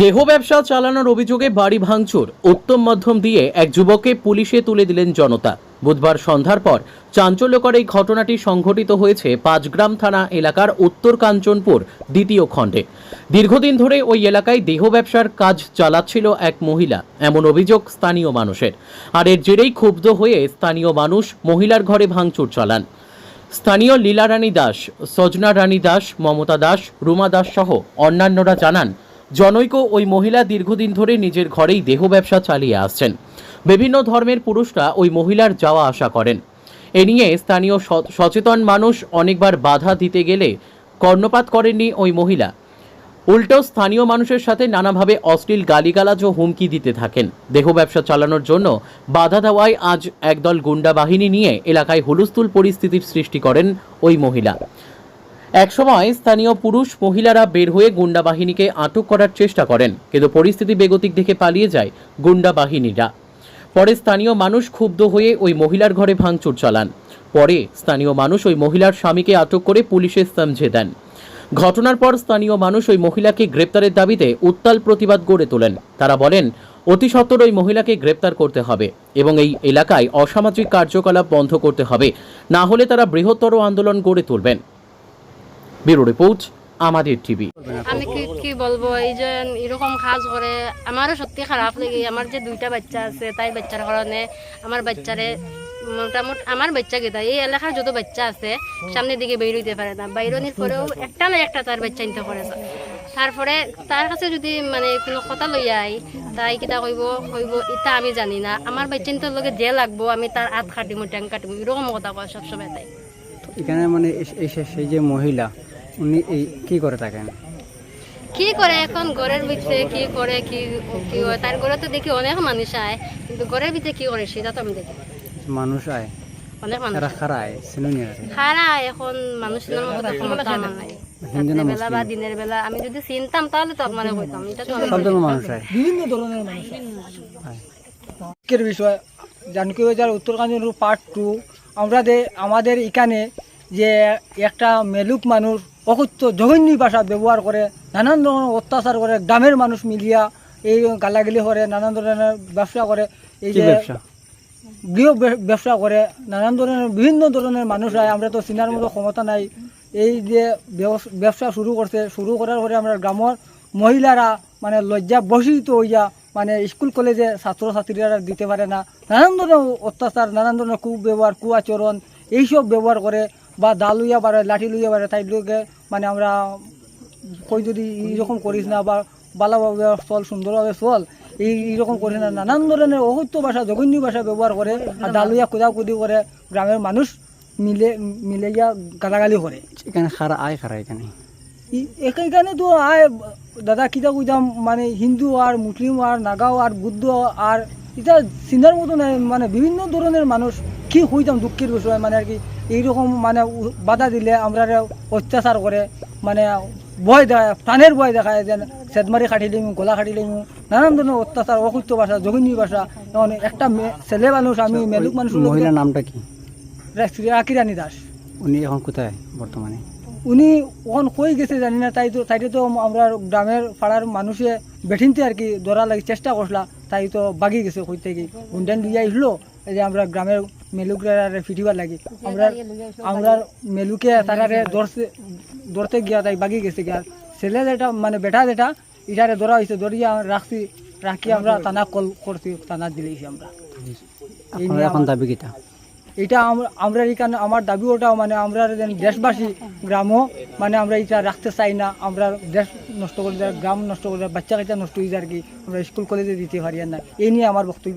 দেহ ব্যবসা চালানোর অভিযোগে বাড়ি ভাঙচুর। উত্তম মাধ্যম দিয়ে এক যুবককে পুলিশে তুলে দিলেন জনতা। বুধবার সন্ধ্যার পর চাঞ্চল্যকর এই ঘটনাটি সংঘটিত হয়েছে পাঁচগ্রাম থানা এলাকার উত্তর কাঞ্চনপুর দ্বিতীয় খণ্ডে। দীর্ঘদিন ধরে ওই এলাকায় দেহ ব্যবসার কাজ চালাচ্ছিল এক মহিলা, এমন অভিযোগ স্থানীয় মানুষের। আর এর জেরেই ক্ষুব্ধ হয়ে স্থানীয় মানুষ মহিলার ঘরে ভাঙচুর চালান। স্থানীয় লীলা রানী দাস, সজনা রানী দাস, মমতা দাস, রুমা দাস সহ অন্যান্যরা জানান জনৈক ওই মহিলা দীর্ঘদিন ধরে নিজের ঘরেই দেহ ব্যবসা চালিয়ে আসছেন। বিভিন্ন ধর্মের পুরুষরা ওই মহিলার যাওয়া আসা করেন। এ নিয়ে স্থানীয় সচেতন মানুষ অনেকবার বাধা দিতে গেলে কর্ণপাত করেননি ওই মহিলা। উল্টো স্থানীয় মানুষের সাথে নানাভাবে অশ্লীল গালিগালাজ ও হুমকি দিতে থাকেন। দেহ ব্যবসা চালানোর জন্য বাধা দেওয়ায় আজ একদল গুন্ডা বাহিনী নিয়ে এলাকায় হুলস্থুল পরিস্থিতির সৃষ্টি করেন ওই মহিলা। একসময় স্থানীয় পুরুষ মহিলারা বের হয়ে গুন্ডা বাহিনীকে আটক করার চেষ্টা করেন, কিন্তু পরিস্থিতি বেগতিক দেখে পালিয়ে যায় গুন্ডা বাহিনীরা। পরে স্থানীয় মানুষ ক্ষুব্ধ হয়ে ওই মহিলার ঘরে ভাঙচুর চালান। পরে স্থানীয় মানুষ ওই মহিলার স্বামীকে আটক করে পুলিশে সমঝে দেন। ঘটনার পর স্থানীয় মানুষ ওই মহিলাকে গ্রেপ্তারের দাবিতে উত্তাল প্রতিবাদ গড়ে তোলেন। তারা বলেন, অতি সত্বর ওই মহিলাকে গ্রেপ্তার করতে হবে এবং এই এলাকায় অসামাজিক কার্যকলাপ বন্ধ করতে হবে। না হলে তারা বৃহত্তর আন্দোলন গড়ে তুলবেন। ব্যুরো রিপোর্ট, আমাদের টিভি। আমি কি কি বলব, এই যে এরকম কাজ করে, আমারও সত্যি খারাপ লাগে। আমার যে দুইটা বাচ্চা আছে, তাই বাচ্চার কারণে আমার বাচ্চারে মোটামুটি, আমার বাচ্চা গেতা এই এলাকার যত বাচ্চা আছে, সামনের দিকে বের হইতে পারে না। বাইরনির পরেও একটা না একটা তার বাচ্চা নিতে পারে তারপরে তার কাছে যদি মানে কোনো কথা লই আই তাই কিতা কইব কইব ইতা আমি জানি না আমার বাচ্চা নিতে লগে যে লাগবো আমি তার হাত কাটিব ট্যাং কাটিব এরকম কথা কয় সবসময় তাই। এখানে মানে এই সেই যে মহিলা উনি এই কি করে থাকেন? কি করে এখন ঘরের ভিতরে কি করে কি কি হয় তার ঘরে তো দেখি অনেক মানুষ আয় কিন্তু ঘরের ভিতরে কি করে সেটা তো আমি দেখি মানুষ আয়? অনেক মানুষ এরা খারা আয় চিনুনি আর খারা এখন আমার নাই। বেলা বা দিনের বেলা আমি যদি চিনতাম তাহলে তো আপনারা কইতাম। এটা তো সব ধরনের মানুষ আয় আজকের বিষয় জানকী বাজার উত্তরকাঞ্চন পার্ট টু আমরা আমাদের এখানে যে একটা মেলুক মানুষ অকথ্য জঘন্য ভাষা ব্যবহার করে নানান ধরনের অত্যাচার করে গ্রামের মানুষ মিলিয়া এই গালাগালি করে নানান ধরনের ব্যবসা করে এই যে গৃহ ব্যবসা করে নানান ধরনের বিভিন্ন ধরনের মানুষ হয়। আমরা তো চিনার মতো ক্ষমতা নাই। এই যে ব্যবস- শুরু করছে, শুরু করার পরে আমরা গ্রামের মহিলারা মানে লজ্জা বসিত হইয়া মানে স্কুল, কলেজে ছাত্রছাত্রীরা দিতে পারে না। নানান ধরনের অত্যাচার, নানান ধরনের কুব্যবহার কুয়াচরণ এইসব ব্যবহার করে বা দা লইয়া পারে লাঠি লইয়া পারে তাই লোকে মানে আমরা কই যদি এইরকম করিস না বা ভালোভাবে চল, সুন্দরভাবে চল, এই এইরকম করিস না। নানান ধরনের অসত্য ভাষা, জঘন্য ভাষা ব্যবহার করে আর দালুইয়া কুদাকুদি করে গ্রামের মানুষ মিলে মিলে গিয়া গালাগালি করে। এখানে খারা আয় খারা এখানে। এখানে তো আয় দাদা কিতা কইতাম মানে হিন্দু আর মুসলিম আর নাগাও আর বুদ্ধ আর এটা চিনার মতো নাই মানে বিভিন্ন ধরনের মানুষ কি হইতাম দুঃখের বিষয় মানে আর কি এইরকম মানে বাধা দিলে আমরা অত্যাচার করে মানে ভয় দেখায় প্রাণের ভয় দেখায় যেন সেদমারি খাটি লিমু গলা খাটি লিমু নানান ধরনের অত্যাচার অসত্য ভাষা জঘন্য ভাষা যেমন একটা ছেলে মানুষ আমি মেলুক মানুষ মহিলার নামটা কি? আকিরানি দাস। উনি এখন কোথায় বর্তমানে? উনি ওখান কই গেছে জানি না তাই তো তাইতে তো আমরা গ্রামের পাড়ার মানুষে বেঠিনতে আর কি ধরা লাগে চেষ্টা করলা তাই তো বাগি গেছে কই থেকে। গুন্ডান লুইয়া আসলো এই যে আমরা গ্রামের মেলুকে ফিটিবার লাগি। আমরা আমরা মেলুকে তারারে ধরতে ধরতে গিয়া তাই বাগি গেছে গিয়া। ছেলে যেটা মানে বেটা যেটা ইটারে ধরা হয়েছে ধরিয়া রাখছি রাখি আমরা থানা কল করছি থানা দিলেছি আমরা। এখন দাবি কিটা? এটা আম- আমরা এখানে, আমার দাবি ওটাও মানে আমরা দেশবাসী গ্রামও মানে আমরা এটা রাখতে চাই না, আমরা দেশ নষ্ট করে দেয় গ্রাম নষ্ট করে দেয় বাচ্চা কাচ্চা নষ্ট হয়ে যায় আর কি আমরা স্কুল কলেজে দিতে পারি না? এই নিয়ে আমার বক্তব্য।